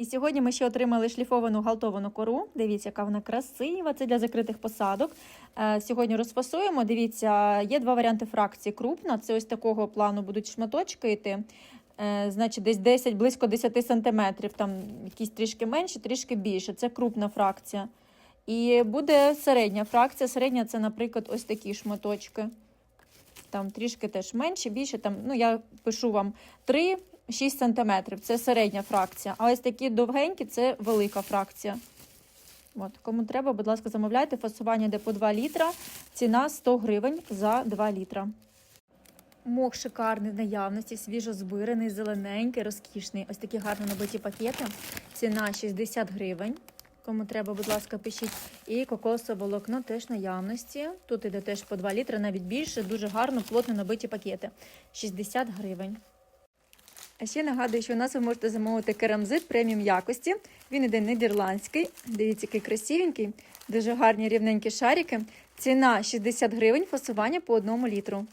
І сьогодні ми ще отримали шліфовану галтовану кору. Дивіться, яка вона красива. Це для закритих посадок. Е, Сьогодні розфасуємо. Дивіться, є два варіанти фракції. Крупна це ось такого плану будуть шматочки йти. Е, Значить, десь 10, близько 10 сантиметрів, там якісь трішки менше, трішки більше. Це крупна фракція. І буде середня фракція. Середня це, наприклад, ось такі шматочки. Там трішки теж менше, більше. Там, ну, я пишу вам 3 6 см це середня фракція. А ось такі довгенькі це велика фракція. От, кому треба, будь ласка, замовляйте. Фасування йде по 2 літра. Ціна 100 гривень за 2 літра. Мох шикарний в наявності, свіжо збираний, зелененький, розкішний. Ось такі гарно набиті пакети. Ціна 60 гривень. Кому треба, будь ласка, пишіть. І кокосове волокно теж наявності. Тут іде теж по 2 літри, навіть більше. Дуже гарно, плотно набиті пакети. 60 гривень. А ще нагадую, що у нас ви можете замовити керамзит преміум якості. Він іде нідерландський. Дивіться, який красивенький, дуже гарні рівненькі шарики. Ціна 60 гривень, фасування по одному літру.